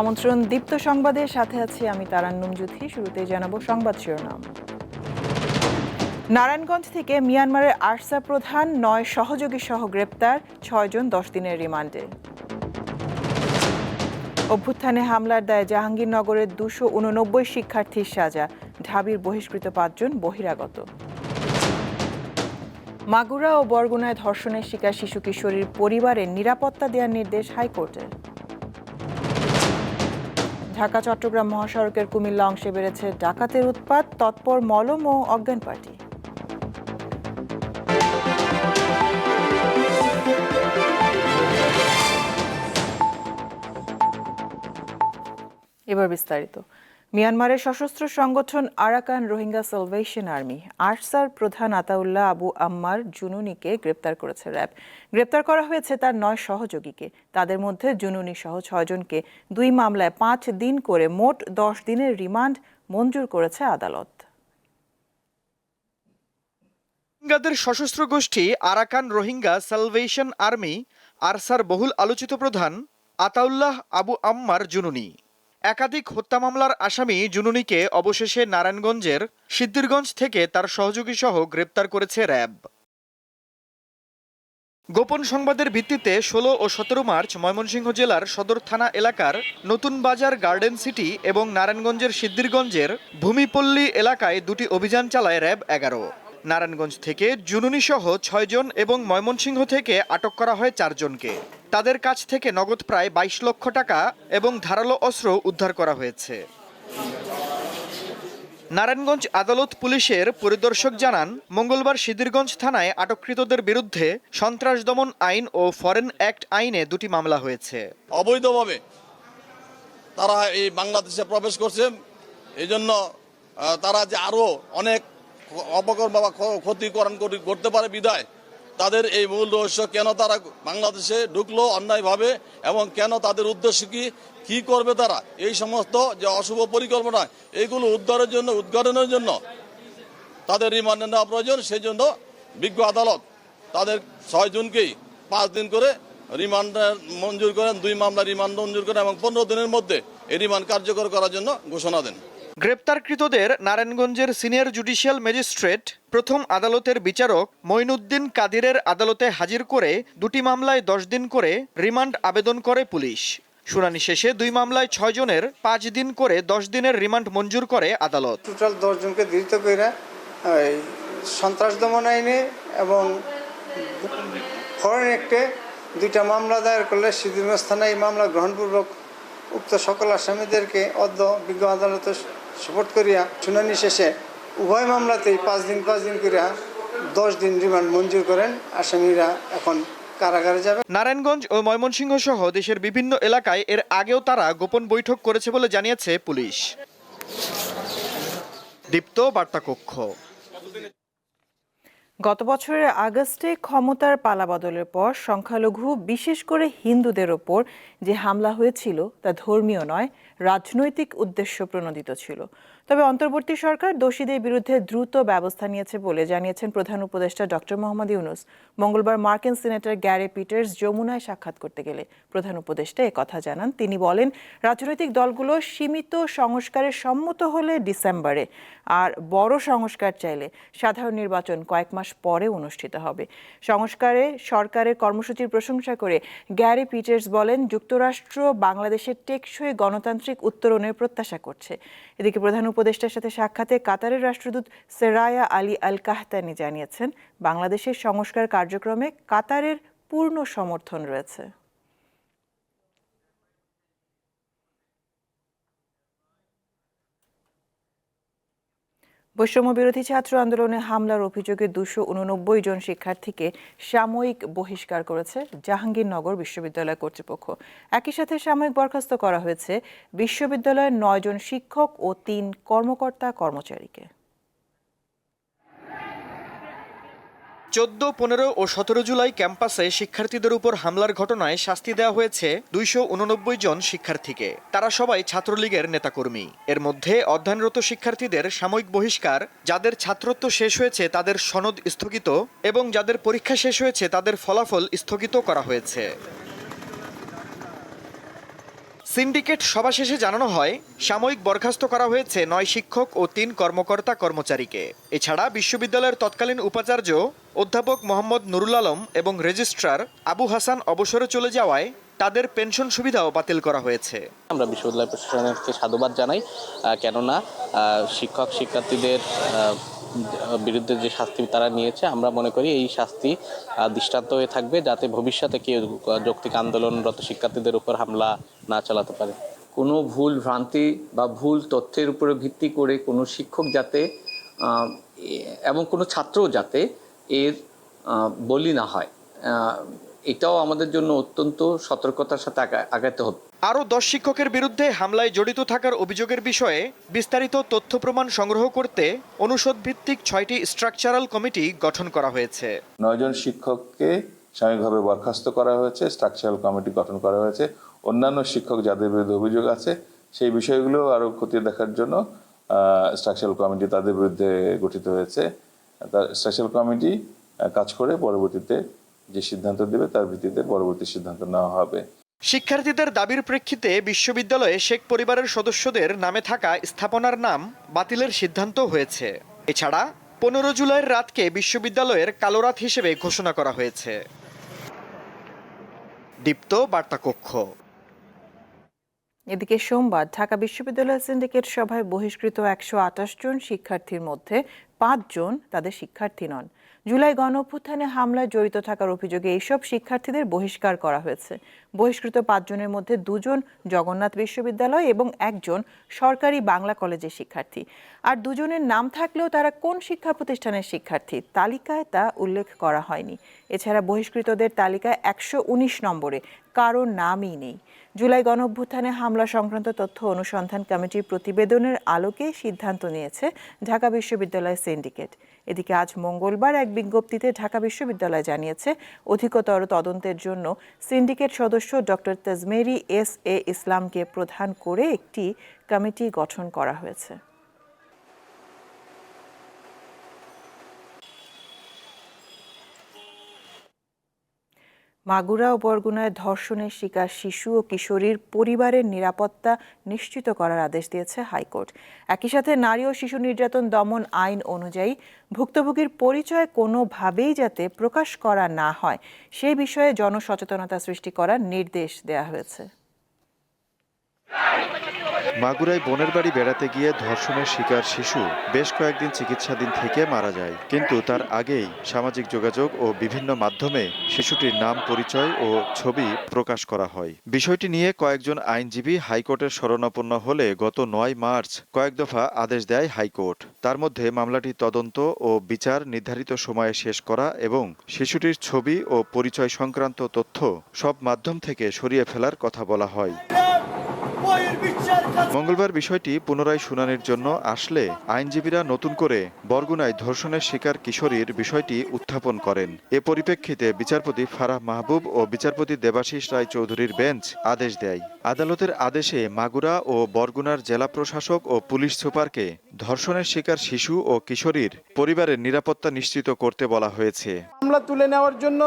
আমন্ত্রণ দীপ্ত সংবাদের সাথে আছি আমি তারান্নুম জুথি শুরুতে জানাব সংবাদ শিরোনাম। নারায়ণগঞ্জ থেকে মিয়ানমারের আরসা প্রধান নয় সহযোগী সহ গ্রেপ্তার ছয়জন দশ দিনের রিমান্ডে। অভ্যুত্থানে হামলার দায়ে জাহাঙ্গীরনগরের দুশো উননব্বই শিক্ষার্থীর সাজা, ঢাবির বহিষ্কৃত পাঁচজন বহিরাগত। মাগুরা ও বরগুনায় ধর্ষণের শিকার শিশু কিশোরীর পরিবারের নিরাপত্তা দেওয়ার নির্দেশ হাইকোর্টের। ঢাকা, চট্টগ্রাম মহাসড়কের কুমিল্লা অংশে বেড়েছে ডাকাতের উৎপাত, তৎপর মলম ও অজ্ঞান পার্টি। এবার বিস্তারিত। মিয়ানমারের সশস্ত্র সংগঠন আরাকান রোহিঙ্গা সালভেশন আর্মি, আরসার প্রধান আতাউল্লাহ আবু আম্মার জুনুনিকে গ্রেপ্তার করেছে র্যাব। গ্রেপ্তার করা হয়েছে তার নয় সহযোগীকে। তাদের মধ্যে জুনুনি সহ ছয়জনকে দুই মামলায় পাঁচ দিন করে মোট দশ দিনের রিমান্ড মঞ্জুর করেছে আদালত। রোহিঙ্গাদের সশস্ত্র গোষ্ঠী আরাকান রোহিঙ্গা সালভেশন আর্মি, আরসার বহুল আলোচিত প্রধান আতাউল্লাহ আবু আম্মার জুনুনি। একাধিক হত্যা মামলার আসামি জুনুনিকে অবশেষে নারায়ণগঞ্জের সিদ্ধিরগঞ্জ থেকে তার সহযোগী সহ গ্রেপ্তার করেছে র্যাব। গোপন সংবাদের ভিত্তিতে ষোলো ও সতেরো মার্চ ময়মনসিংহ জেলার সদর থানা এলাকার নতুন বাজার গার্ডেন সিটি এবং নারায়ণগঞ্জের সিদ্ধিরগঞ্জের ভূমিপল্লী এলাকায় দুটি অভিযান চালায় র্যাব এগারো। নারায়ণগঞ্জ থেকে জুনুনি সহ ছয়জন এবং ময়মনসিংহ থেকে আটক করা হয় চারজনকে তাদের কাছ থেকে নগদ প্রায় বাইশ লক্ষ টাকা এবং ধারালো অস্ত্র উদ্ধার করা হয়েছে। নারায়ণগঞ্জ আদালত পুলিশের পরিদর্শক জানান, মঙ্গলবার সিদ্দিরগঞ্জ থানায় আটককৃতদের বিরুদ্ধে সন্ত্রাস দমন আইন ও ফরেন অ্যাক্ট আইনে দুটি মামলা হয়েছে। অবৈধভাবে তারা এই বাংলাদেশে প্রবেশ করছে। এই জন্য তারা যে আরও অনেক অপকর্ম বা ক্ষ- ক্ষতিকরণ করতে পারে বিদায়। তাদের এই মূল রহস্য, কেন তারা বাংলাদেশে ঢুকলো অন্যায়ভাবে এবং কেন তাদের উদ্দেশ্য কি? কি করবে তারা? এই সমস্ত যে অশুভ পরিকল্পনা এইগুলো উদ্ধারের জন্য, উদ্ঘাটনের জন্য তাদের রিমান্ডে নেওয়া প্রয়োজন। সেই জন্য বিজ্ঞ আদালত তাদের ছয় ছয়জনকেই পাঁচ দিন করে রিমান্ড মঞ্জুর করেন, দুই মামলা রিমান্ড মঞ্জুর করেন এবং পনেরো দিনের মধ্যে এই রিমান্ড কার্যকর করার জন্য ঘোষণা দেন। গ্রেপ্তারকৃতদের নারায়ণগঞ্জের সিনিয়র জুডিশিয়াল ম্যাজিস্ট্রেট, প্রথম আদালতের বিচারক মঈনুদ্দিন কাদিরের আদালতে হাজির করে দুটি মামলায় দশ দিন করে রিমান্ড আবেদন করে পুলিশ। শুনানি শেষে দুই মামলায় ছয় জনের পাঁচ দিন করে দশ দিনের রিমান্ড মঞ্জুর করে আদালত। টোটাল দশজনকে ধৃত করে এই সন্ত্রাস দমন আইনে এবং ফরেন অ্যাক্টে দুইটা মামলা দায়ের করলে সিদ্ধিরগঞ্জ থানায় এই মামলা গ্রহণপূর্বক উক্ত সকল আসামিদেরকে অদ্য বিজ্ঞ আদালতে সুপোর্ট করিয়া শুনানি শেষে উভয় মামলাতেই পাঁচ দিন পাঁচ দিন করিয়া দশ দিন রিমান্ড মঞ্জুর করেন। আসামিরা এখন কারাগারে যাবে। নারায়ণগঞ্জ ও ময়মনসিংহ সহ দেশের বিভিন্ন এলাকায় এর আগেও তারা গোপন বৈঠক করেছে বলে জানিয়েছে পুলিশ। দীপ্ত বার্তা কক্ষ গত বছরের আগস্টে ক্ষমতার পালাবদলের পর সংখ্যালঘু, বিশেষ করে হিন্দুদের ওপর যে হামলা হয়েছিল তা ধর্মীয় নয়, রাজনৈতিক উদ্দেশ্য প্রণোদিত ছিল। তবে অন্তর্বর্তী সরকার দোষীদের বিরুদ্ধে দ্রুত ব্যবস্থা নিয়েছে বলে জানিয়েছেন প্রধান উপদেষ্টা ডক্টর মোহাম্মদ ইউনুস। মঙ্গলবার মার্কিন সিনেটর গ্যারি পিটার্স যমুনায় সাক্ষাৎ করতে গেলে প্রধান উপদেষ্টা কথা জানান। তিনি বলেন, রাজনৈতিক দলগুলো সীমিত সংস্কারের সম্মত হলে ডিসেম্বরে, আর বড় সংস্কার চাইলে সাধারণ নির্বাচন কয়েক মাস পরে অনুষ্ঠিত হবে। সংস্কারে, সরকারের কর্মসূচির প্রশংসা করে গ্যারি পিটার্স বলেন, যুক্তরাষ্ট্র বাংলাদেশের টেকসই গণতান্ত্রিক উত্তরণের প্রত্যাশা করছে। এদিকে প্রধান উপদেষ্টার সাথে সাক্ষাতে কাতারের রাষ্ট্রদূত সেরায়া আলী আল কাহতানি জানিয়েছেন, বাংলাদেশের সংস্কার কার্যক্রমে কাতারের পূর্ণ সমর্থন রয়েছে। বৈষম্য বিরোধী ছাত্র আন্দোলনে হামলার অভিযোগে দুশো উননব্বই জন শিক্ষার্থীকে সাময়িক বহিষ্কার করেছে জাহাঙ্গীরনগর বিশ্ববিদ্যালয় কর্তৃপক্ষ। একই সাথে সাময়িক বরখাস্ত করা হয়েছে বিশ্ববিদ্যালয়ের নয়জন শিক্ষক ও তিন কর্মকর্তা কর্মচারীকে চোদ্দ, পনেরো ও সতেরো জুলাই ক্যাম্পাসে শিক্ষার্থীদের উপর হামলার ঘটনায় শাস্তি দেওয়া হয়েছে দুইশো উননব্বই জন শিক্ষার্থীকে। তারা সবাই ছাত্রলীগের নেতাকর্মী। এর মধ্যে অধ্যয়নরত শিক্ষার্থীদের সাময়িক বহিষ্কার, যাদের ছাত্রত্ব শেষ হয়েছে তাদের সনদ স্থগিত এবং যাদের পরীক্ষা শেষ হয়েছে তাদের ফলাফল স্থগিত করা হয়েছে। সিন্ডিকেট সভা শেষে জানানো হয়, সাময়িক বরখাস্ত করা হয়েছে নয় শিক্ষক ও তিন কর্মকর্তা কর্মচারীকে। এছাড়া বিশ্ববিদ্যালয়ের তৎকালীন উপাচার্য অধ্যাপক মোহাম্মদ নুরুল আলম এবং রেজিস্ট্রার আবু হাসান অবসরে চলে যাওয়ায় তাদের পেনশন সুবিধাও বাতিল করা হয়েছে। আমরা বিশ্ববিদ্যালয় প্রশাসনকে সাধুবাদ জানাই কেননা শিক্ষক, শিক্ষার্থীদের বিরুদ্ধে যে শাস্তি তারা নিয়েছে, আমরা মনে করি এই শাস্তি দৃষ্টান্ত হয়ে থাকবে যাতে ভবিষ্যতে কেউ যৌক্তিক আন্দোলনরত শিক্ষার্থীদের উপর হামলা না চালাতে পারে। কোনো ভুল ভ্রান্তি বা ভুল তথ্যের উপরে ভিত্তি করে কোনো শিক্ষক যাতে এবং কোনো ছাত্রও যাতে এর বলি না হয়। এটাও আমাদের জন্য অত্যন্ত সতর্কতার সাথে আগা- আগাতে হবে আরও দশ শিক্ষকের বিরুদ্ধে হামলায় জড়িত থাকার অভিযোগের বিষয়ে বিস্তারিত তথ্য প্রমাণ সংগ্রহ করতে অনুষদ ভিত্তিক ছয়টি স্ট্রাকচারাল কমিটি গঠন করা হয়েছে। নয়জন শিক্ষককে সাময়িকভাবে বরখাস্ত করা হয়েছে স্ট্রাকচারাল কমিটি গঠন করা হয়েছে। অন্যান্য শিক্ষক যাদের বিরুদ্ধে অভিযোগ আছে সেই বিষয়গুলো আরও খতিয়ে দেখার জন্য স্ট্রাকচারাল কমিটি তাদের বিরুদ্ধে গঠিত হয়েছে। স্ট্রাকচারাল কমিটি কাজ করে পরবর্তীতে যে সিদ্ধান্ত দেবে তার ভিত্তিতে পরবর্তী সিদ্ধান্ত নেওয়া হবে। শিক্ষার্থীদের দাবির প্রেক্ষিতে বিশ্ববিদ্যালয়ে শেখ পরিবারের সদস্যদের নামে থাকা স্থাপনার নাম বাতিলের সিদ্ধান্ত হয়েছে। এছাড়া পনেরো জুলাইয়ের রাতকে বিশ্ববিদ্যালয়ের কালো রাত হিসেবে ঘোষণা করা হয়েছে। দীপ্ত বার্তা কক্ষ এদিকে সোমবার ঢাকা বিশ্ববিদ্যালয় সিন্ডিকেট সভায় বহিষ্কৃত একশো আঠাশ জন শিক্ষার্থীর মধ্যে পাঁচজন তাদের শিক্ষার্থী নন। জুলাই গণ অভ্যুত্থানে হামলায় জড়িত থাকার অভিযোগে এইসব শিক্ষার্থীদের বহিষ্কার করা হয়েছে। বহিষ্কৃত পাঁচজনের মধ্যে দুজন জগন্নাথ বিশ্ববিদ্যালয় এবং একজন সরকারি বাংলা কলেজের শিক্ষার্থী। আর দুজনের নাম থাকলেও তারা কোন শিক্ষা প্রতিষ্ঠানের শিক্ষার্থী তালিকায় তা উল্লেখ করা হয়নি। এছাড়া বহিষ্কৃতদের তালিকায় একশো উনিশ নম্বরে কারও নামই নেই। জুলাই গণঅভ্যুত্থানে হামলা সংক্রান্ত তথ্য অনুসন্ধান কমিটির প্রতিবেদনের আলোকে সিদ্ধান্ত নিয়েছে ঢাকা বিশ্ববিদ্যালয় সিন্ডিকেট। এদিকে আজ মঙ্গলবার এক বিজ্ঞপ্তিতে ঢাকা বিশ্ববিদ্যালয় জানিয়েছে, অধিকতর তদন্তের জন্য সিন্ডিকেট সদস্য ডক্টর তাজমেরি এস এ ইসলামকে প্রধান করে একটি কমিটি গঠন করা হয়েছে। মাগুরা ও বরগুনায় ধর্ষণের শিকার শিশু ও কিশোরীর পরিবারের নিরাপত্তা নিশ্চিত করার আদেশ দিয়েছে হাইকোর্ট। একই সাথে নারী ও শিশু নির্যাতন দমন আইন অনুযায়ী ভুক্তভোগীর পরিচয় কোনোভাবেই যাতে প্রকাশ করা না হয়, সে বিষয়ে জনসচেতনতা সৃষ্টি করার নির্দেশ দেয়া হয়েছে। মাগুরায় বোনের বাড়ি বেড়াতে গিয়ে ধর্ষণের শিকার শিশু বেশ কয়েকদিন চিকিৎসাধীন থেকে মারা যায়। কিন্তু তার আগেই সামাজিক যোগাযোগ ও বিভিন্ন মাধ্যমে শিশুটির নাম, পরিচয় ও ছবি প্রকাশ করা হয়। বিষয়টি নিয়ে কয়েকজন আইনজীবী হাইকোর্টের শরণাপন্ন হলে গত নয় মার্চ কয়েক দফা আদেশ দেয় হাইকোর্ট। তার মধ্যে মামলাটি তদন্ত ও বিচার নির্ধারিত সময়ে শেষ করা এবং শিশুটির ছবি ও পরিচয় সংক্রান্ত তথ্য সব মাধ্যম থেকে সরিয়ে ফেলার কথা বলা হয়। মঙ্গলবার বিষয়টি পুনরায় শুনানির জন্য আসলে আইনজীবীরা নতুন করে বরগুনায় ধর্ষণের শিকার কিশোরীর বিষয়টি উত্থাপন করেন। এ পরিপ্রেক্ষিতে বিচারপতি ফারাহ মাহবুব ও বিচারপতি দেবাশিস রায় চৌধুরীর বেঞ্চ আদেশ দেয়। আদালতের আদেশে মাগুরা ও বরগুনার জেলা প্রশাসক ও পুলিশ সুপারকে ধর্ষণের শিকার শিশু ও কিশোরীর পরিবারের নিরাপত্তা নিশ্চিত করতে বলা হয়েছে। মামলা তুলে নেওয়ার জন্য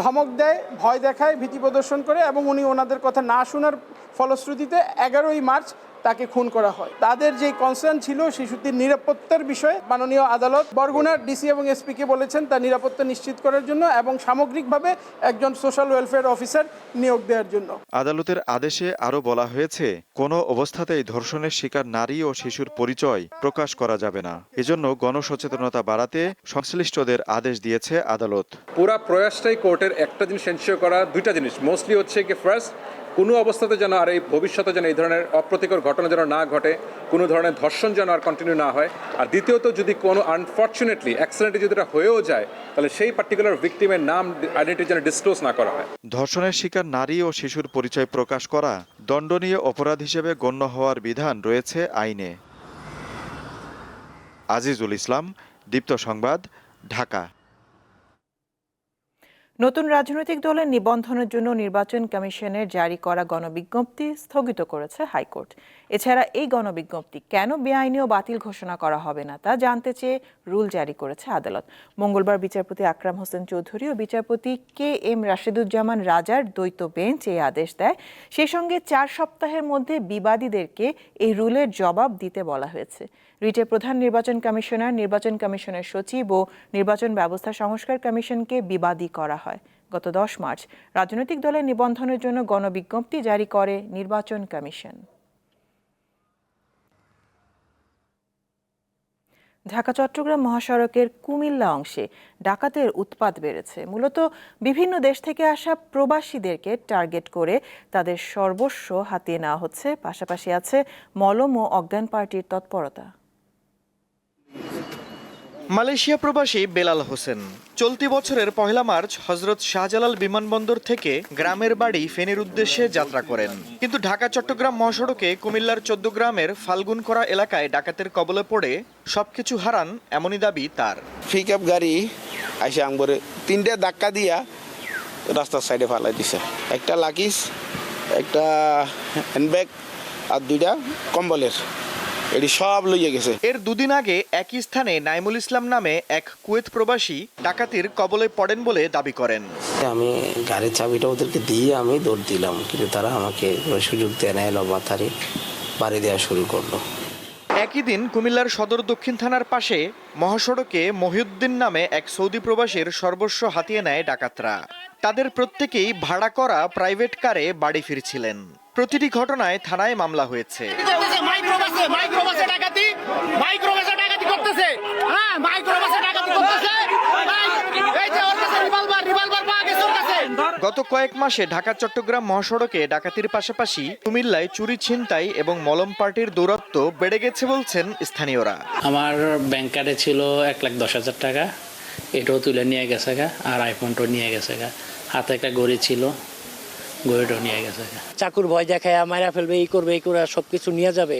ধমক দেয়, ভয় দেখায়, ভীতি প্রদর্শন করে এবং উনি ওনাদের কথা না শোনার ফলশ্রুতিতে এগারোই মার্চ তাকে খুন করা হয়। তাদের যে কনসার্ন ছিল শিশুটির নিরাপত্তার বিষয়ে মাননীয় আদালত বরগুনার ডিসি এবং এসপিকে বলেছেন তার নিরাপত্তা নিশ্চিত করার জন্য এবং সামগ্রিকভাবে একজন সোশ্যাল ওয়েলফেয়ার অফিসার নিয়োগ দেওয়ার জন্য। আদালতের আদেশে আরও বলা হয়েছে কোনো অবস্থাতেই ধর্ষণের শিকার নারী ও শিশুর পরিচয় প্রকাশ করা যাবে না। এজন্য গণসচেতনতা বাড়াতে সংশ্লিষ্টদের আদেশ দিয়েছে আদালত। পুরা প্রয়াসটাই কোর্টের একটা জিনিস এনশিওর করা দুইটা জিনিস। মোস্টলি হচ্ছে কি ফার্স্ট কোনো অবস্থাতে যেন আর এই ভবিষ্যতে যেন এই ধরনের অপ্রতিকর ঘটনা যেন না ঘটে, কোনো ধরনের ধর্ষণ যেন আর কন্টিনিউ না হয়। আর দ্বিতীয়ত, যদি কোনো আনফর্চুনেটলি অ্যাক্সিডেন্টলি যদি এটা হয়েও যায়, তাহলে সেই পার্টিকুলার ভিক্টিমের নাম আইডেন্টি যেন ডিসক্লোজ না করা হয়। ধর্ষণের শিকার নারী ও শিশুর পরিচয় প্রকাশ করা দণ্ডনীয় অপরাধ হিসেবে গণ্য হওয়ার বিধান রয়েছে আইনে। আজিজুল ইসলাম, দীপ্ত সংবাদ, ঢাকা। নতুন রাজনৈতিক দলের নিবন্ধনের জন্য নির্বাচন কমিশনের জারি করা গণবিজ্ঞপ্তি স্থগিত করেছে হাইকোর্ট। এছাড়া এই গণবিজ্ঞপ্তি কেন বেআইনি ও বাতিল ঘোষণা করা হবে না তা জানতে চেয়ে রুল জারি করেছে আদালত। মঙ্গলবার বিচারপতি আকরাম হোসেন চৌধুরী ও বিচারপতি কে এম রাশেদুজ্জামান রাজার দ্বৈত বেঞ্চ এই আদেশ দেয়। সেই সঙ্গে চার সপ্তাহের মধ্যে বিবাদীদেরকে এই রুলের জবাব দিতে বলা হয়েছে। রিটের প্রধান নির্বাচন কমিশনার, নির্বাচন কমিশনের সচিব ও নির্বাচন ব্যবস্থা সংস্কার কমিশনকে বিবাদী করা হয়। গত দশ মার্চ রাজনৈতিক দলের নিবন্ধনের জন্য গণবিজ্ঞপ্তি জারি করে নির্বাচন কমিশন। ঢাকা, চট্টগ্রাম মহাসড়কের কুমিল্লা অংশে ডাকাতের উৎপাত বেড়েছে। মূলত বিভিন্ন দেশ থেকে আসা প্রবাসীদেরকে টার্গেট করে তাদের সর্বস্ব হাতিয়ে নেওয়া হচ্ছে। পাশাপাশি আছে মলম ও অজ্ঞান পার্টির তৎপরতা। মালয়েশিয়া প্রবাসী বেলাল হোসেন। চলতি বছরের পহেলা মার্চ হজরত শাহজালাল বিমানবন্দর থেকে গ্রামের বাড়ি ফেনীর উদ্দেশ্যে যাত্রা করেন। কিন্তু ঢাকা, চট্টগ্রাম মহাসড়কে কুমিল্লার চোদ্দ গ্রামের ফাল্গুনকরা এলাকায় ডাকাতের কবলে পড়ে সবকিছু হারান এমনই দাবি তার। পিক আপ গাড়ি আইসে আঙ্গরে তিনটে ধাক্কা দিয়া রাস্তার সাইডে ফালাই দিছে। একটা লাকিস একটা হ্যান্ডব্যাগ আর দুইটা কম্বলের। এটি সব লইয়া গেছে। এর দুদিন আগে একই স্থানে নাইমুল ইসলাম নামে এক কুয়েত প্রবাসী ডাকাতির কবলে পড়েন বলে দাবি করেন। আমি গাড়ির চাবিটা ওদেরকে দিয়ে আমি দৌড় দিলাম কিন্তু তারা আমাকে সুযোগ দেয় না এলো মাথারি বাড়ি দেওয়া শুরু করল। একই দিন কুমিল্লার সদর দক্ষিণ থানার পাশে মহাসড়কে মহিউদ্দিন নামে এক সৌদি প্রবাসীর সর্বস্ব হাতিয়ে নেয় ডাকাতরা। তাদের প্রত্যেকেই ভাড়া করা প্রাইভেট কারে বাড়ি ফিরছিলেন। প্রতিটি ঘটনায় থানায় মামলা হয়েছে। মাইক্রোবাসে মাইক্রোবাসে ডাকাতি মাইক্রোবাসে ডাকাতি করতেছে। হ্যাঁ মাইক্রোবাসে ডাকাতি করতেছে। এই যে ওর কাছে রিভলভার রিভলভার পাওয়া গেছে ওর কাছে। গত কয়েক মাসে ঢাকা চট্টগ্রাম মহাসড়কে ডাকাতির পাশাপাশি কুমিল্লায় চুরি ছিনতাই এবং মলম পার্টির দৌরত্ব বেড়ে গেছে বলছেন স্থানীয়রা। আমার ব্যাংক কার্ডে ছিল এক লাখ দশ হাজার টাকা। এটাও তুলে নিয়ে গেছে গা আর আইফোনটাও নিয়ে গেছে গা। হাতে একটা গড়ি ছিল গড়িটাও নিয়ে গেছে গা। চাকুর ভয় দেখায় মায়েরা ফেলবে এই করবে এই করে সব কিছু নিয়ে যাবে,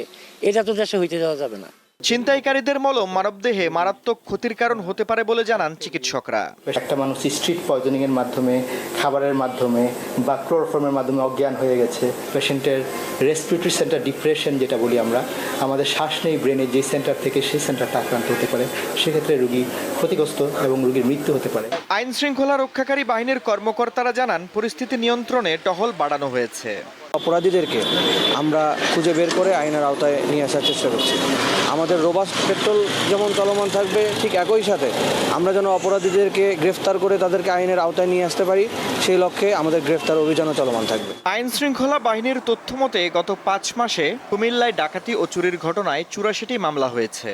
এটা তো দেশে হইতে যাওয়া যাবে না। ছিনতাইকারীদের মলম মানবদেহে মারাত্মক ক্ষতির কারণ হতে পারে বলে জানান চিকিৎসকরা। একটা মানুষ স্ট্রিট পয়জনিং এর মাধ্যমে খাবারের মাধ্যমে বা ক্লোরোফর্মের মাধ্যমে অজ্ঞান হয়ে গেছে। পেশেন্টের রেসপিরেটরি সেন্টার ডিপ্রেশন যেটা বলি আমরা আমাদের শ্বাস নেই ব্রেনে যে সেন্টার থেকে সেই সেন্টারটা আক্রান্ত হতে পারে। সেক্ষেত্রে রোগী ক্ষতিগ্রস্ত এবং রোগীর মৃত্যু হতে পারে। আইন শৃঙ্খলা রক্ষাকারী বাহিনীর কর্মকর্তারা জানান পরিস্থিতি নিয়ন্ত্রণে টহল বাড়ানো হয়েছে। অপরাধীদেরকে আমরা খুঁজে বের করে আইনের আওতায় নিয়ে আসার চেষ্টা করছি। আমাদের রোবাস পেট্রোল যেমন চলমান থাকবে ঠিক একই সাথে আমরা যেন অপরাধীদেরকে গ্রেফতার করে তাদেরকে আইনের আওতায় নিয়ে আসতে পারি সেই লক্ষ্যে আমাদের গ্রেফতার অভিযানও চলমান থাকবে। আইন শৃঙ্খলা বাহিনীর তথ্য মতে গত পাঁচ মাসে কুমিল্লায় ডাকাতি ও চুরির ঘটনায় চুরাশিটি মামলা হয়েছে।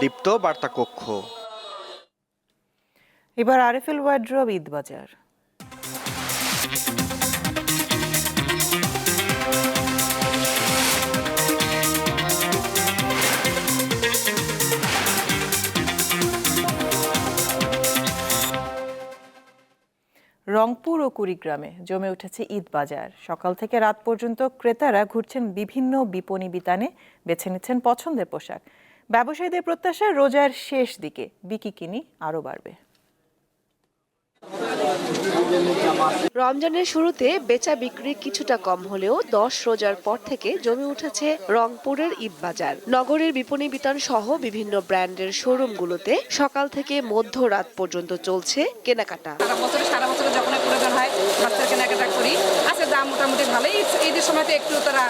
দীপ্ত বার্তা কক্ষ এবার আরএফএল ওয়ার্ড্রব ঈদবাজার। রংপুর ও কুড়িগ্রামে জমে উঠেছে ঈদ বাজার। সকাল থেকে রাত পর্যন্ত ক্রেতারা ঘুরছেন বিভিন্ন বিপণী বিতানে, বেছে নিচ্ছেন পছন্দের পোশাক। ব্যবসায়ীদের প্রত্যাশা রোজার শেষ দিকে বিকি কিনি আরও বাড়বে। রমজানের শুরুতে বেচা বিক্রি কিছুটা কম হলেও দশ রোজার পর থেকে জমে উঠেছে রংপুরের ঈদ বাজার। নগরের বিপণী বিতান সহ বিভিন্ন ব্র্যান্ডের শোরুমগুলোতে সকাল থেকে মধ্যরাত পর্যন্ত চলছে কেনাকাটা। সারা বছরে যখন প্রয়োজন হয় কেনাকাটা করি। আছে দাম মোটামুটি ভালোই। ঈদের সময় একটু তারা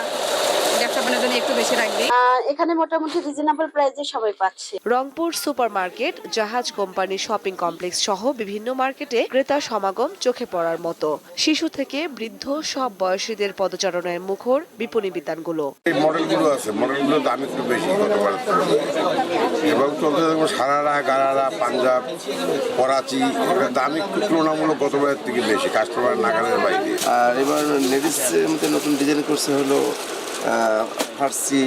ব্যবসা বাণিজ্য একটু বেশি রাখবে। এখানে মোটামুটি রিজনেবল প্রাইসে সবাই পাচ্ছে। রংপুর সুপারমার্কেট জাহাজ কোম্পানি শপিং কমপ্লেক্স সহ বিভিন্ন মার্কেটে ক্রেতা সমাগম চোখে পড়ার মতো। শিশু থেকে বৃদ্ধ সব বয়সীদের পদচারণায় মুখর বিপণী বিতানগুলো। এই মডেলগুলো আছে মডেলগুলো দাম একটু বেশি এবং চলতে থাকবে সারারা গারারা পাঞ্জাব করাচি দাম একটু তুলনামূলক গতবারের থেকে বেশি কাস্টমার নাগালের বাইরে। আর এবার লেডিসের মধ্যে নতুন ডিজাইন করছে হলো ফার্সি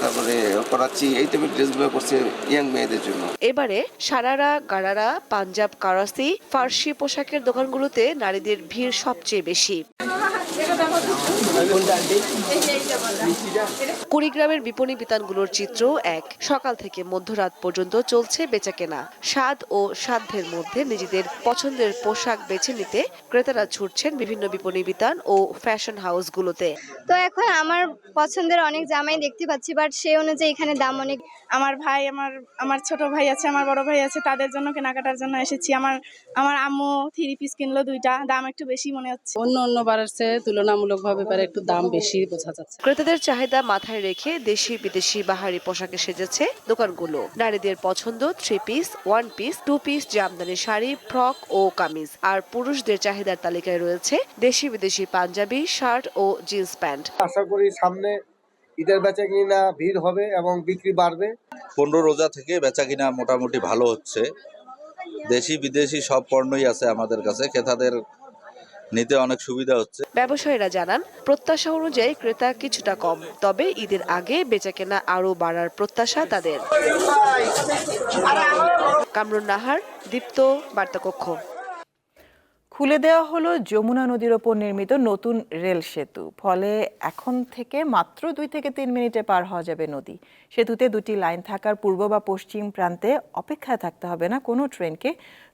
তারপরে করাচি এই টাইপের ড্রেসগুলো করছে ইয়াং মেয়েদের জন্য। এবারে সারারা গারারা পাঞ্জাব কারাসি ফার্সি পোশাকের দোকানগুলোতে নারীদের ভিড় সবচেয়ে বেশি। কুড়িগ্রামের বিপণী বিতানগুলোর চিত্র এক। সকাল থেকে মধ্যরাত পর্যন্ত চলছে বেচাকেনা। স্বাদ ও সাধ্যের মধ্যে নিজেদের পছন্দের পোশাক বেছে নিতে ক্রেতারা ছুটছেন বিভিন্ন বিপণী বিতান ও ফ্যাশন হাউসগুলোতে। তো এখন আমার পছন্দের অনেক জামাই দেখতে পাচ্ছি বাট সেই অনুযায়ী এখানে দাম অনেক আমার ভাই আমার আমার ছোট ভাই আছে আমার বড় ভাই আছে তাদের জন্য কেনাকাটার জন্য এসেছি। আমার আমার আম্মু থ্রি পিস কিনলো দুইটা দাম একটু বেশি মনে হচ্ছে। অন্য অন্য বারের চেয়ে তুলনামূলকভাবে এবারে একটু দাম বেশি বোঝা যাচ্ছে। ক্রেতাদের চাহিদা মাথায় রেখে দেশি বিদেশি বাহারি পোশাকে সেজেছে দোকানগুলো। নারীদের পছন্দ three piece one piece two piece Jamdani sari frock ও কামিজ। আর পুরুষদের চাহিদার তালিকায় রয়েছে দেশি বিদেশি পাঞ্জাবি শার্ট ও জিন্স প্যান্ট। আশা করি সামনে ঈদের বেচা কিনা ভিড় হবে এবং বিক্রি বাড়বে। পনেরো রোজা থেকে বেচা কিনা মোটামুটি ভালো হচ্ছে। দেশি বিদেশি সব পণ্যই আছে আমাদের কাছে। ক্রেতাদের নিতে অনেক সুবিধা হচ্ছে। ব্যবসায়ীরা জানান প্রত্যাশা অনুযায়ী ক্রেতা কিছুটা কম তবে ঈদের আগে বেচাকেনা আরও বাড়ার প্রত্যাশা তাদের। কামরুন নাহার দীপ্ত বার্তাকক্ষ। খুলে দেওয়া হলো যমুনা নদীর ওপর নির্মিত নতুন রেল সেতু। ফলে এখন থেকে মাত্র দুই থেকে তিন মিনিটে পার হওয়া যাবে নদী। সেতুতে দুটি লাইন থাকার পূর্ব বা পশ্চিম প্রান্তে অপেক্ষায় থাকতে হবে না, কোনো ট্রেনকে।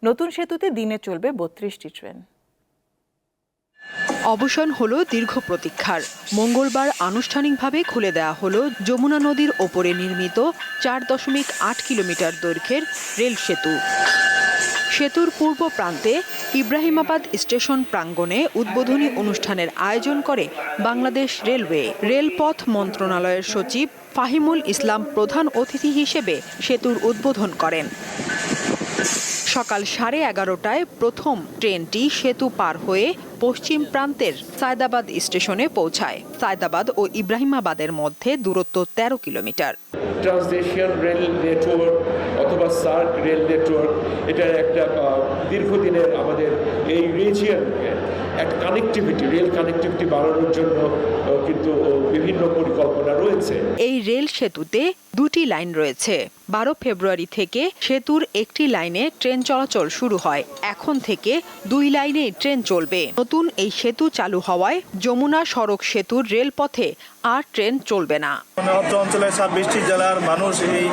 নতুন সেতুতে দিনে চলবে বত্রিশটি ট্রেন। অবসান হলো দীর্ঘ প্রতীক্ষার। মঙ্গলবার আনুষ্ঠানিকভাবে খুলে দেওয়া হলো যমুনা নদীর ওপরে নির্মিত চার দশমিক আট কিলোমিটার দৈর্ঘ্যের রেল সেতু। সেতুর পূর্ব প্রান্তে ইব্রাহিমাবাদ স্টেশন প্রাঙ্গণে উদ্বোধনী অনুষ্ঠানের আয়োজন করে বাংলাদেশ রেলওয়ে। রেলপথ মন্ত্রণালয়ের সচিব ফাহিমুল ইসলাম প্রধান অতিথি হিসেবে সেতুর উদ্বোধন করেন। সকাল সাড়ে এগারোটায় প্রথম ট্রেনটি সেতু পার হয়ে পশ্চিম প্রান্তের সায়দাবাদ স্টেশনে পৌঁছায়। সায়দাবাদ ও ইব্রাহিমাবাদের মধ্যে দূরত্ব তেরো কিলোমিটার। অথবা সার্ক রেল নেটওয়ার্ক এটার একটা দীর্ঘদিনের আমাদের এই রিজিয়নকে একটা কানেক্টিভিটি রেল কানেক্টিভিটি বাড়ানোর জন্য কিন্তু বিভিন্ন পরিকল্পনা রয়েছে। এই রেল সেতুতে দুটি লাইন রয়েছে। বারো ফেব্রুয়ারি থেকে সেতুর একটি লাইনে ট্রেন চলাচল শুরু হয়। এখন থেকে দুই লাইনে ট্রেন চলবে। নতুন এই সেতু চালু হওয়ায় যমুনা সড়ক সেতুর রেলপথে আর ট্রেন চলবে না। অঞ্চলের ছাব্বিশটি জেলার মানুষ এই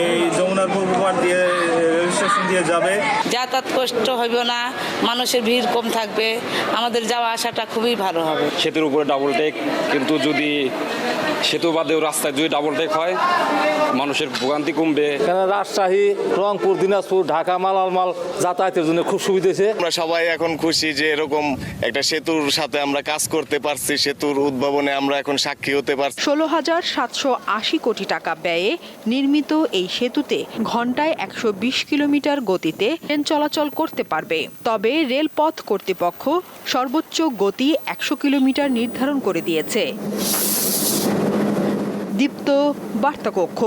এই যমুনার পূর্ব দিয়ে রেল স্টেশন দিয়ে যাবে। যাতায়াত কষ্ট হইব না মানুষের ভিড় কম থাকবে আমাদের যাওয়া আসাটা খুবই ভালো হবে। সেতুর উপরে ডাবল টেক কিন্তু যদি সেতু বাদেও রাস্তায় যদি ডাবল টেক হয় মানুষের ভোগান্তি কমবে। এখানে রাজশাহী রংপুর দিনাজপুর ঢাকা যাতায়াতের জন্য খুব সুবিধা হয়েছে। আমরা সবাই এখন খুশি যে এরকম একটা সেতুর সাথে আমরা কাজ করতে পারছি সেতুর উদ্ভাবনে আমরা এখন সাক্ষী হতে পারছি। ষোলো হাজার সাতশো আশি কোটি টাকা ব্যয়ে নির্মিত এই সেতুতে ঘন্টায় একশো বিশ কিলোমিটার গতিতে ট্রেন চলাচল করতে পারবে। তবে রেলপথ কর্তৃপক্ষ সর্বোচ্চ গতি একশো কিলোমিটার নির্ধারণ করে দিয়েছে। দীপ্ত বার্তাকক্ষ।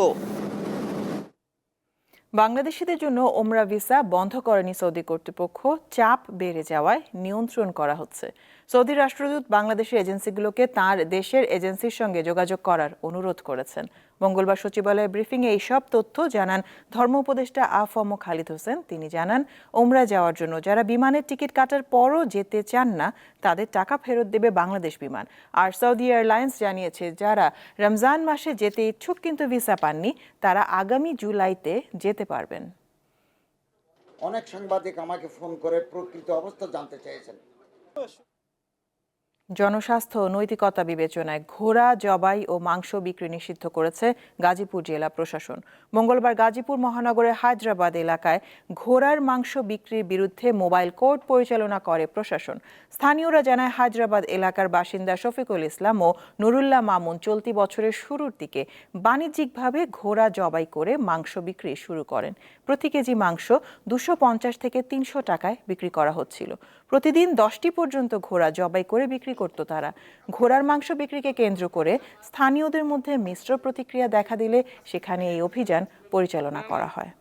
বাংলাদেশিদের জন্য ওমরা ভিসা বন্ধ করেনি সৌদি কর্তৃপক্ষ। চাপ বেড়ে যাওয়ায় নিয়ন্ত্রণ করা হচ্ছে। সৌদি রাষ্ট্রদূত বাংলাদেশের এজেন্সিগুলোকে তার দেশের এজেন্সির সঙ্গে যোগাযোগ করার অনুরোধ করেছেন। মঙ্গলবার সচিবালয়ে ব্রিফিংয়ে এইসব তথ্য জানান ধর্ম উপদেষ্টা আফম খালিদ হোসেন। তিনি জানান ওমরা যাওয়ার জন্য যারা বিমানের টিকিট কাটার পরও যেতে চান না, তাদের টাকা ফেরত দেবে বাংলাদেশ বিমান। আর সৌদি এয়ারলাইন্স জানিয়েছে, যারা রমজান মাসে যেতে ইচ্ছুক কিন্তু ভিসা পাননি, তারা আগামী জুলাইতে যেতে পারবেন। অনেক সাংবাদিক আমাকে ফোন করে প্রকৃত অবস্থা জানতে চেয়েছেন। জনস্বাস্থ্য নৈতিকতা বিবেচনায় ঘোড়া, জবাই ও মাংস বিক্রি নিষিদ্ধ করেছে গাজীপুর জেলা প্রশাসন। মঙ্গলবার গাজীপুর মহানগরের হায়দ্রাবাদ এলাকায় ঘোড়ার মাংস বিক্রির বিরুদ্ধে মোবাইল কোর্ট পরিচালনা করে প্রশাসন। স্থানীয়রা জানায়, হায়দ্রাবাদ এলাকার বাসিন্দা শফিকুল ইসলাম ও নুরুল্লাহ মামুন চলতি বছরের শুরুর দিকে বাণিজ্যিকভাবে ঘোড়া জবাই করে মাংস বিক্রি শুরু করেন। প্রতি কেজি মাংস দুশো পঞ্চাশ থেকে তিনশো টাকায় বিক্রি করা হচ্ছিল। প্রতিদিন দশটি পর্যন্ত ঘোড়া জবাই করে বিক্রি করত তারা। ঘোড়ার মাংস বিক্রিকে কেন্দ্র করে স্থানীয়দের মধ্যে মিশ্র প্রতিক্রিয়া দেখা দিলে সেখানে এই অভিযান পরিচালনা করা হয়।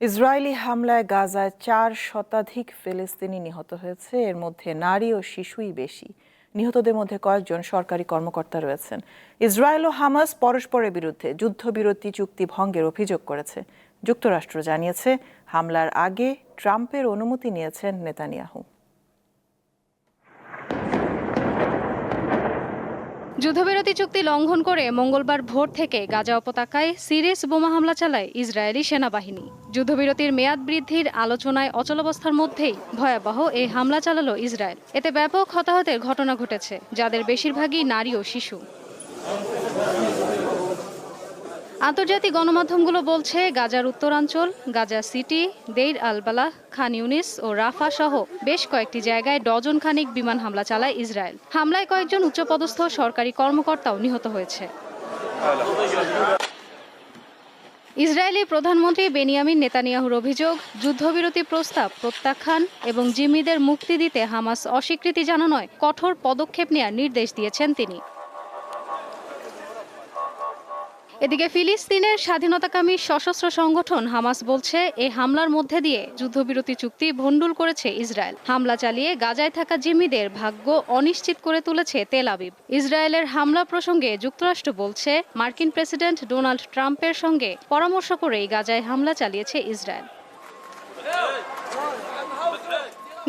ইসরায়েলি হামলায় গাজায় চার শতাধিক ফিলিস্তিনি নিহত হয়েছে। এর মধ্যে নারী ও শিশুই বেশি। নিহতদের মধ্যে কয়েকজন সরকারি কর্মকর্তা রয়েছেন। ইসরায়েল ও হামাস পরস্পরের বিরুদ্ধে যুদ্ধবিরতি চুক্তি ভঙ্গের অভিযোগ করেছে। যুক্তরাষ্ট্র জানিয়েছে, হামলার আগে ট্রাম্পের অনুমতি নিয়েছেন নেতানিয়াহু। যুদ্ধবিরতি চুক্তি লঙ্ঘন করে মঙ্গলবার ভোর থেকে গাজা উপত্যকায় সিরিয়াস বোমা হামলা চালায় ইসরায়েলি সেনাবাহিনী। যুদ্ধবিরতির মেয়াদ বৃদ্ধির আলোচনায় অচলাবস্থার মধ্যেই ভয়াবহ এই হামলা চালালো ইসরায়েল। এতে ব্যাপক হতাহতের ঘটনা ঘটেছে, যাদের বেশিরভাগই নারী ও শিশু। আন্তর্জাতিক গণমাধ্যমগুলো বলছে, গাজার উত্তরাঞ্চল, Gaza City, Deir Albalah, Khan Younis ও রাফা সহ বেশ কয়েকটি জায়গায় ডজন খানিক বিমান হামলা চালায় ইসরায়েল। হামলায় কয়েকজন উচ্চপদস্থ সরকারি কর্মকর্তাও নিহত হয়েছে। ইসরায়েলি প্রধানমন্ত্রী বেনিয়ামিন নেতানিয়াহুর অভিযোগ, যুদ্ধবিরতি প্রস্তাব প্রত্যাখ্যান এবং জিম্মিদের মুক্তি দিতে হামাস অস্বীকৃতি জানানোয় কঠোর পদক্ষেপ নেওয়ার নির্দেশ দিয়েছেন তিনি। এদিকে ফিলিস্তিনের স্বাধীনতাকামী সশস্ত্র সংগঠন হামাস বলছে এই হামলার মধ্যে দিয়ে যুদ্ধবিরতি চুক্তি ভণ্ডুল করেছে ইসরায়েল। হামলা চালিয়ে গাজায় থাকা জিম্মিদের ভাগ্য অনিশ্চিত করে তুলেছে তেল আবিব। ইসরায়েলের হামলা প্রসঙ্গে যুক্তরাষ্ট্র বলছে, মার্কিন প্রেসিডেন্ট ডোনাল্ড ট্রাম্পের সঙ্গে পরামর্শ করেই গাজায় হামলা চালিয়েছে ইসরায়েল।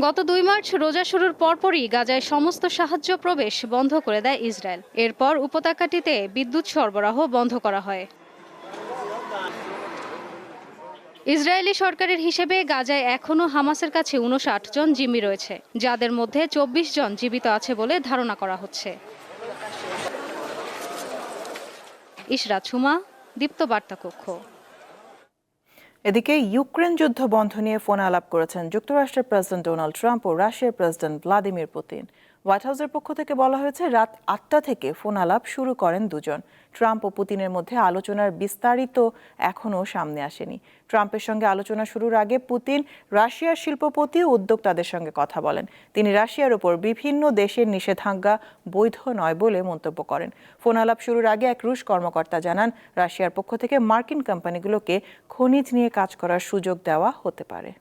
গত দুই মার্চ রোজা শুরুর পরপরই গাজায় সমস্ত সাহায্য প্রবেশ বন্ধ করে দেয় ইসরায়েল। এরপর উপত্যকাটিতে বিদ্যুৎ সরবরাহ বন্ধ করা হয়। ইসরায়েলি সরকারের হিসেবে গাজায় এখনও হামাসের কাছে উনষাট জন জিম্মি রয়েছে, যাদের মধ্যে চব্বিশ জন জীবিত আছে বলে ধারণা করা হচ্ছে। ইশরাত সুমা, দীপ্ত বার্তা কক্ষ এদিকে ইউক্রেন যুদ্ধ বন্ধ নিয়ে ফোন আলাপ করেছেন যুক্তরাষ্ট্রের প্রেসিডেন্ট ডোনাল্ড ট্রাম্প ও রাশিয়ার প্রেসিডেন্ট ভ্লাদিমির পুতিন। হোয়াইট হাউসের পক্ষ থেকে বলা হয়েছে, রাত আটটা থেকে ফোন আলাপ শুরু করেন দুজন। ট্রাম্প ও পুতিনের মধ্যে আলোচনার বিস্তারিত এখনও সামনে আসেনি। ট্রাম্পের সঙ্গে আলোচনা শুরুর আগে পুতিন রাশিয়ার শিল্পপতি ও উদ্যোক্তাদের সঙ্গে কথা বলেন। তিনি রাশিয়ার ওপর বিভিন্ন দেশের নিষেধাজ্ঞা বৈধ নয় বলে মন্তব্য করেন। ফোন আলাপ শুরুর আগে এক রুশ কর্মকর্তা জানান, রাশিয়ার পক্ষ থেকে মার্কিন কোম্পানিগুলোকে খনিজ নিয়ে কাজ করার সুযোগ দেওয়া হতে পারে।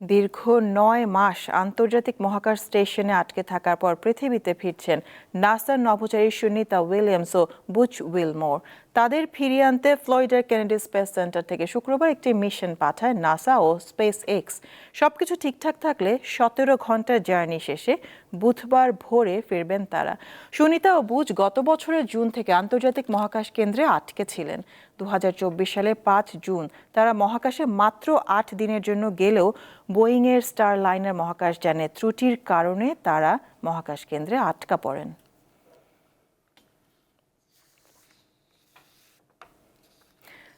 দীর্ঘ নয় মাস আন্তর্জাতিক মহাকাশ স্টেশনে আটকে থাকার পর পৃথিবীতে ফিরছেন নাসার নভোচারী সুনিতা উইলিয়ামস ও বুচ উইলমোর। তাদের ফিরিয়ে আনতে ফ্লোরিডার কেনেডি স্পেস সেন্টার থেকে শুক্রবার একটি মিশন পাঠায় নাসা ও স্পেস এক্স সবকিছু ঠিকঠাক থাকলে সতেরো ঘণ্টার জার্নি শেষে বুধবার ভোরে ফিরবেন তারা। সুনিতা ও বুচ গত বছরের জুন থেকে আন্তর্জাতিক মহাকাশ কেন্দ্রে আটকে ছিলেন। দু হাজার চব্বিশ সালে পাঁচ জুন তারা মহাকাশে মাত্র আট দিনের জন্য গেলেও বোয়িংয়ের স্টার লাইনার মহাকাশযানের ত্রুটির কারণে তারা মহাকাশ কেন্দ্রে আটকা পড়েন।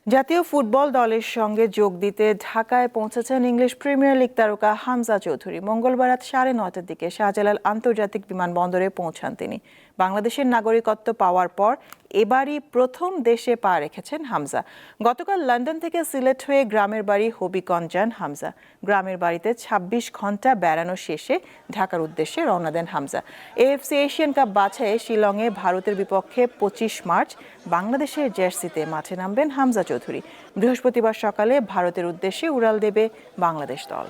জাতীয় ফুটবল দলের সঙ্গে যোগ দিতে ঢাকায় পৌঁছেছেন ইংলিশ প্রিমিয়ার লিগ তারকা হামজা চৌধুরী। মঙ্গলবার রাত সাড়ে নটার দিকে শাহজালাল আন্তর্জাতিক বিমানবন্দরে পৌঁছান তিনি। বাংলাদেশের নাগরিকত্ব পাওয়ার পর এবারই প্রথম দেশে পা রেখেছেন হামজা। গতকাল লন্ডন থেকে সিলেট হয়ে গ্রামের বাড়ি হবিগঞ্জ যান হামজা। গ্রামের বাড়িতে ২৬ ঘণ্টা বেড়ানো শেষে ঢাকার উদ্দেশ্যে রওনা দেন হামজা। এএফসি এশিয়ান কাপ বাছাইয়ে শিলংয়ে ভারতের বিপক্ষে পঁচিশ মার্চ বাংলাদেশের জার্সিতে মাঠে নামবেন হামজা চৌধুরী। বৃহস্পতিবার সকালে ভারতের উদ্দেশ্যে উড়াল দেবে বাংলাদেশ দল।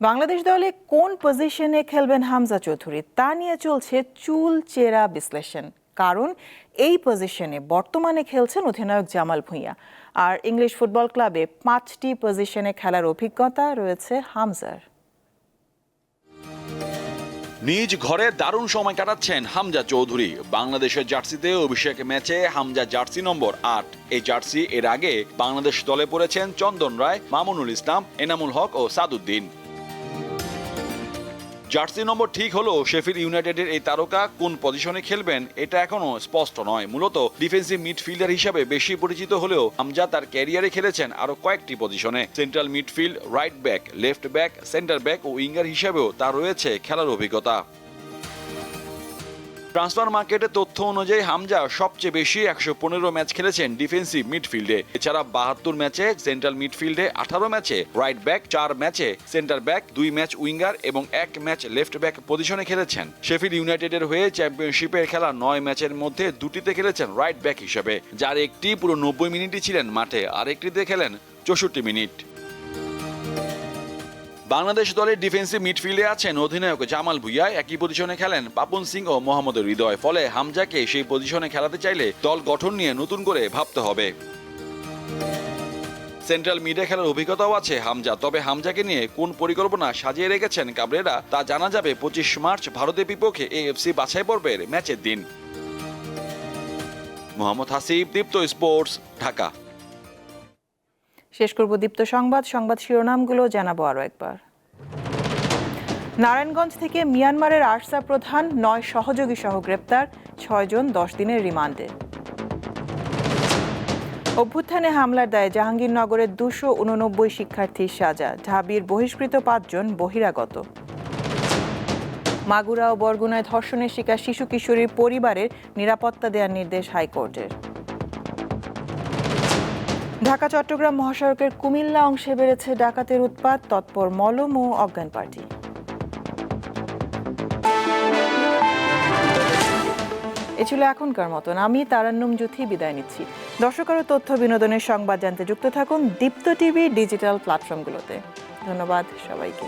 বাংলাদেশ দলে কোন পজিশনে খেলবেন হামজা চৌধুরী? তা নিয়ে চলছে চুল চেরা বিশ্লেষণ। কারণ এই পজিশনে বর্তমানে খেলছেন অধিনায়ক জামাল ভুঁইয়া। আর ইংলিশ ফুটবল ক্লাবে পাঁচটি পজিশনে খেলার অভিজ্ঞতা রয়েছে হামজার। নিজ ঘরে দারুণ সময় কাটাচ্ছেন হামজা চৌধুরী। বাংলাদেশের জার্সিতে অভিষেক ম্যাচে হামজা জার্সি নম্বর আট। এই জার্সি এর আগে বাংলাদেশ দলে পড়েছেন চন্দন রায়, মামুনুল ইসলাম, এনামুল হক ও সাদুদ্দিন। জার্সি নম্বর ঠিক হলেও শেফিল ইউনাইটেডের এই তারকা কোন পজিশনে খেলবেন এটা এখনও স্পষ্ট নয়। মূলত ডিফেন্সিভ মিডফিল্ডার হিসাবে বেশি পরিচিত হলেও আমজা তার ক্যারিয়ারে খেলেছেন আরও কয়েকটি পজিশনে। Central midfield, right back, left back, centre back ও উইঙ্গার হিসাবেও তার রয়েছে খেলার অভিজ্ঞতা। ট্রান্সফার মার্কেটের তথ্য অনুযায়ী হামজা সবচেয়ে বেশি একশো পনেরো ম্যাচ খেলেছেন ডিফেন্সিভ মিডফিল্ডে। এছাড়া বাহাত্তর ম্যাচে সেন্ট্রাল মিডফিল্ডে আঠারো ম্যাচে রাইট ব্যাক, চার ম্যাচে সেন্টার ব্যাক, দুই ম্যাচ উইঙ্গার এবং এক ম্যাচ লেফট ব্যাক পজিশনে খেলেছেন। শেফিল ইউনাইটেডের হয়ে চ্যাম্পিয়নশিপের খেলা নয় ম্যাচের মধ্যে দুটিতে খেলেছেন রাইট ব্যাক হিসেবে, যার একটি পুরো নব্বই মিনিটই ছিলেন মাঠে আর একটিতে খেলেন চৌষট্টি মিনিট। বাংলাদেশ দলের ডিফেন্সিভ মিডফিল্ডে আছেন অধিনায়ক জামাল ভুইয়া। একই পজিশনে খেলেন পাপন সিং ও মোহাম্মদ হৃদয়। ফলে হামজাকে সেই পজিশনে খেলাতে চাইলে দল গঠন নিয়ে নতুন করে ভাবতে হবে। সেন্ট্রাল মিডে খেলার অভিজ্ঞতাও আছে হামজা। তবে হামজাকে নিয়ে কোন পরিকল্পনা সাজিয়ে রেখেছেন কাবরেরা, তা জানা যাবে পঁচিশ মার্চ ভারতের বিপক্ষে এএফসি বাছাই পর্বের ম্যাচের দিন। মোহাম্মদ হাসিব, দীপ্ত স্পোর্টস, ঢাকা। শেষ করব দীপ্ত সংবাদ সংবাদ শিরোনামগুলো জানাব আরও একবার। নারায়ণগঞ্জ থেকে মিয়ানমারের আরসা প্রধান নয় সহযোগী সহ গ্রেপ্তার ছয়জন দশ দিনের রিমান্ডে। অভ্যুত্থানে হামলার দায়ে জাহাঙ্গীরনগরের দুশো উননব্বই শিক্ষার্থীর সাজা, ঢাবির বহিষ্কৃত পাঁচজন বহিরাগত। মাগুরা ও বরগুনায় ধর্ষণের শিকার শিশু কিশোরীর পরিবারের নিরাপত্তা দেওয়ার নির্দেশ হাইকোর্টের। ঢাকা, চট্টগ্রাম মহাসড়কের কুমিল্লা অংশে বেড়েছে ডাকাতের উৎপাত, তৎপর মলম ও অজ্ঞান পার্টি। এ ছিল এখনকার মতন। আমি তারান্নুম জুথি বিদায় নিচ্ছি। দর্শক আরও তথ্য বিনোদনের সংবাদ জানতে যুক্ত থাকুন দীপ্ত টিভি ডিজিটাল প্ল্যাটফর্মগুলোতে। ধন্যবাদ সবাইকে।